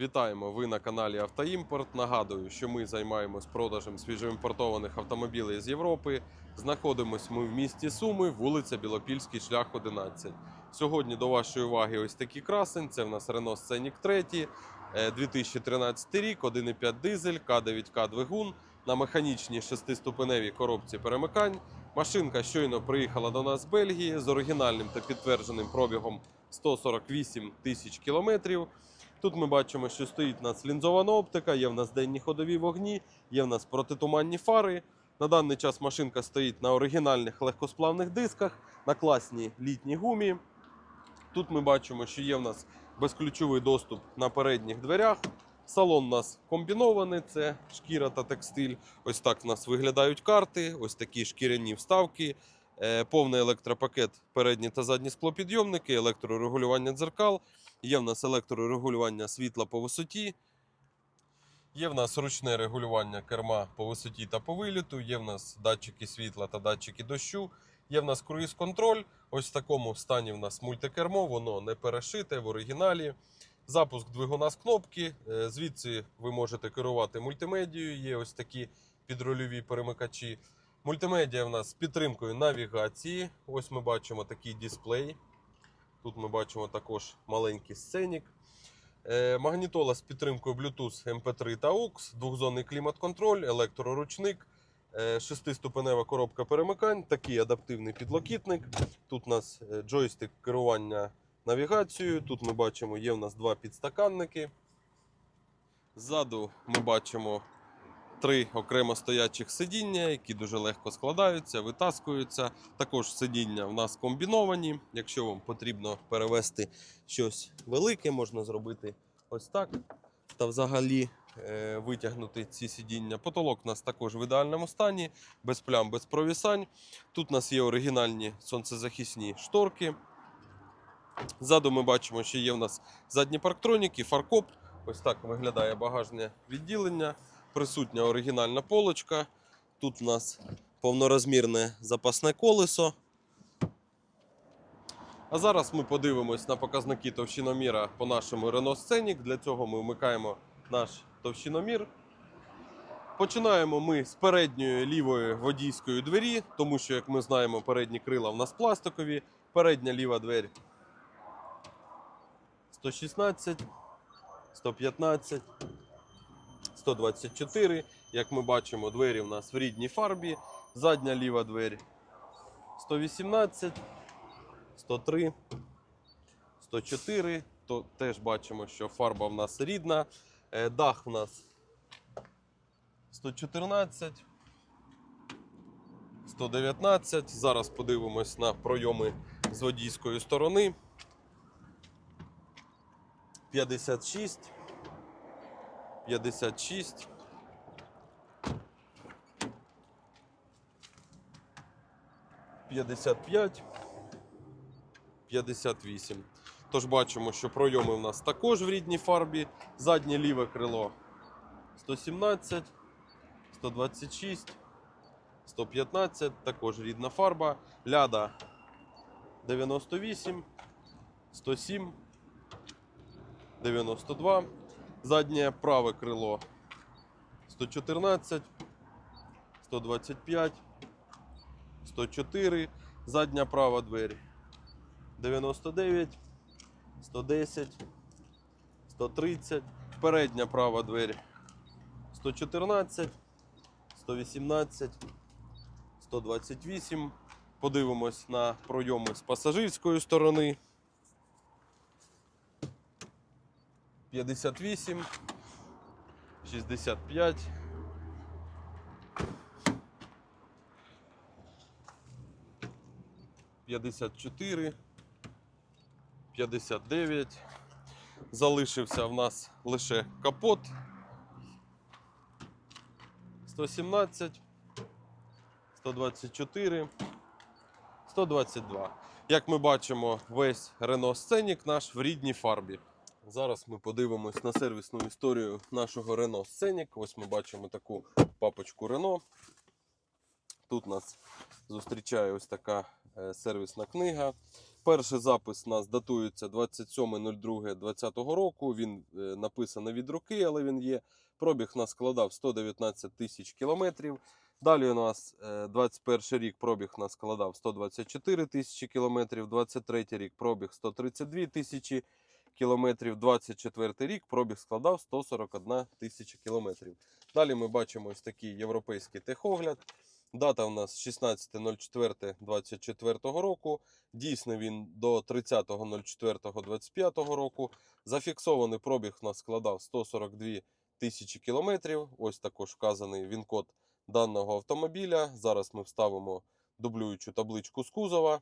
Вітаємо! Ви на каналі Автоімпорт. Нагадую, що ми займаємось продажем свіжоімпортованих автомобілів з Європи. Знаходимось ми в місті Суми, вулиця Білопільський, шлях 11. Сьогодні до вашої уваги ось такий красень. Це в нас Renault Scenic 3, е, 2013 рік, 1,5 дизель, К9К двигун на механічній шестиступеневій коробці перемикань. Машинка щойно приїхала до нас з Бельгії з оригінальним та підтвердженим пробігом 148 тисяч кілометрів. Тут ми бачимо, що стоїть у нас лінзована оптика, є в нас денні ходові вогні, є в нас протитуманні фари. На даний час машинка стоїть на оригінальних легкосплавних дисках, на класній літній гумі. Тут ми бачимо, що є в нас безключовий доступ на передніх дверях. Салон у нас комбінований, це шкіра та текстиль. Ось так в нас виглядають карти, ось такі шкіряні вставки, е, повний електропакет, передні та задні склопідйомники, електрорегулювання дзеркал. Є в нас електрорегулювання світла по висоті. Є в нас ручне регулювання керма по висоті та по виліту. Є в нас датчики світла та датчики дощу. Є в нас круїз-контроль. Ось в такому стані в нас мультикермо, воно не перешите в оригіналі. Запуск двигуна з кнопки. Е, Звідси ви можете керувати мультимедією. Є ось такі підрульові перемикачі. Мультимедіа в нас з підтримкою навігації. Ось ми бачимо такий дисплей. Тут ми бачимо також маленький сценік. Е, Магнітола з підтримкою Bluetooth MP3 та AUX, двохзонний клімат-контроль, електроручник, е, шестиступенева коробка перемикань, такий адаптивний підлокітник. Тут у нас е, джойстик керування навігацією. Тут ми бачимо, є в нас два підстаканники. Ззаду ми бачимо три окремо стоячих сидіння, які дуже легко складаються, витаскуються. Також сидіння в нас комбіновані. Якщо вам потрібно перевести щось велике, можна зробити ось так. Та взагалі е, витягнути ці сидіння. Потолок у нас також в ідеальному стані, без плям, без провісань. Тут у нас є оригінальні сонцезахисні шторки. Ззаду ми бачимо, що є в нас задні парктроніки, фаркоп. Ось так виглядає багажне відділення. Присутня оригінальна полочка. Тут у нас повнорозмірне запасне колесо. А зараз ми подивимось на показники товщиноміра по нашому Renault Scenic. Для цього ми вмикаємо наш товщиномір. Починаємо ми з передньої лівої водійської двері, тому що, як ми знаємо, передні крила в нас пластикові. Передня ліва двері 116, 115, 124. Як ми бачимо, двері в нас в рідній фарбі. Задня ліва двері 118, 103, 104. То теж бачимо, що фарба в нас рідна. Е, Дах в нас 114, 119. Зараз подивимось на пройоми з водійської сторони. 56, 56. П'ятдесят п'ять, п'ятдесят вісім. Тож бачимо, що пройоми в нас також в рідній фарбі. Заднє ліве крило 117, 126, 115, також рідна фарба. Ляда 98, 107, 92. Заднє праве крило 114, 125, 104. Задня права двері 99, 110, 130. Передня права двері 114, 118, 128. Подивимось на пройоми з пасажирської сторони. 58, 65. П'ятдесят чотири, п'ятдесят дев'ять. Залишився в нас лише капот. 117, 124, 122. Як ми бачимо, весь Renault Scenic наш в рідній фарбі. Зараз ми подивимось на сервісну історію нашого Renault Scenic. Ось ми бачимо таку папочку Renault. Тут нас зустрічає ось така е, сервісна книга. Перший запис у нас датується 27.02.2020 року. Він е, написаний від руки, але він є. Пробіг нас складав 119 тисяч кілометрів. Далі у нас е, 21 рік пробіг у нас складав 124 тисячі кілометрів, 23 рік пробіг 132 тисячі кілометрів, 24 рік пробіг складав 141 тисяча кілометрів. Далі ми бачимо ось такий європейський техогляд. Дата у нас 16.04.24 року. Дійсний він до 30.04.25 року. Зафіксований пробіг у нас складав 142 тисячі кілометрів. Ось також вказаний він-код даного автомобіля. Зараз ми вставимо дублюючу табличку з кузова.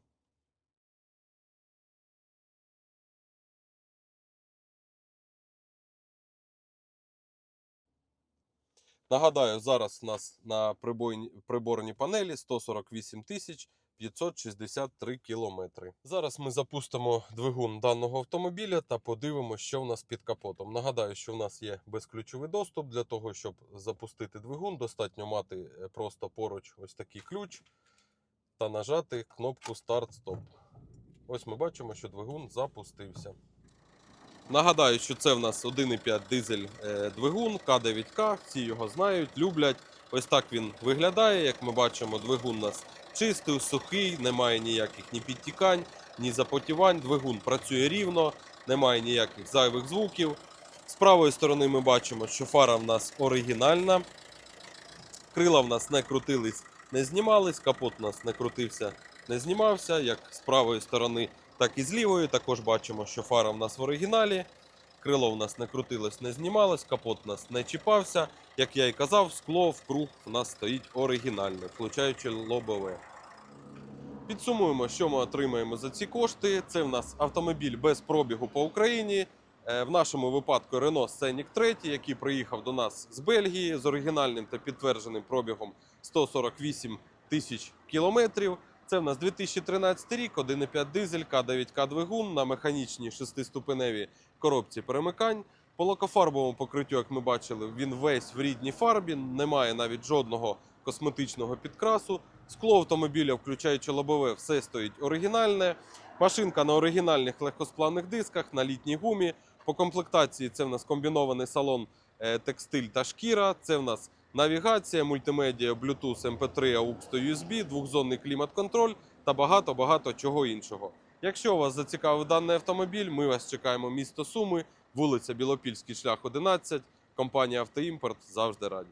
Нагадаю, зараз у нас на приборній панелі 148 тисяч 563 кілометри. Зараз ми запустимо двигун даного автомобіля та подивимося, що в нас під капотом. Нагадаю, що в нас є безключовий доступ. Для того, щоб запустити двигун, достатньо мати е, просто поруч ось такий ключ та нажати кнопку Старт-Стоп. Ось ми бачимо, що двигун запустився. Нагадаю, що це в нас 1,5 дизель е, двигун К9К. Всі його знають, люблять. Ось так він виглядає. Як ми бачимо, двигун у нас чистий, сухий, немає ніяких ні підтікань, ні запотівань. Двигун працює рівно, немає ніяких зайвих звуків. З правої сторони ми бачимо, що фара в нас оригінальна. Крила в нас не крутились, не знімались, капот у нас не крутився, не знімався. Як з правої сторони, так і з лівої. Також бачимо, що фара в нас в оригіналі. Крило в нас не крутилось, не знімалось, капот у нас не чіпався. Як я і казав, скло в круг у нас стоїть оригінальне, включаючи лобове. Підсумуємо, що ми отримаємо за ці кошти. Це в нас автомобіль без пробігу по Україні. Е, В нашому випадку Renault Scenic 3, який приїхав до нас з Бельгії з оригінальним та підтвердженим пробігом 148 тисяч кілометрів. Це в нас 2013 рік, 1,5 дизель, К9К двигун на механічній шестиступеневій коробці перемикань. По лакофарбовому покриттю, як ми бачили, він весь в рідній фарбі, немає навіть жодного косметичного підкрасу. Скло автомобіля, включаючи лобове, все стоїть оригінальне. Машинка на оригінальних легкосплавних дисках, на літній гумі. По комплектації це в нас комбінований салон е, текстиль та шкіра. Це в нас навігація, мультимедіа, Bluetooth, MP3, AUX та USB, двохзонний клімат-контроль та багато-багато чого іншого. Якщо вас зацікавив даний автомобіль, ми вас чекаємо місто Суми, вулиця Білопільський шлях 11, компанія Автоімпорт завжди раді.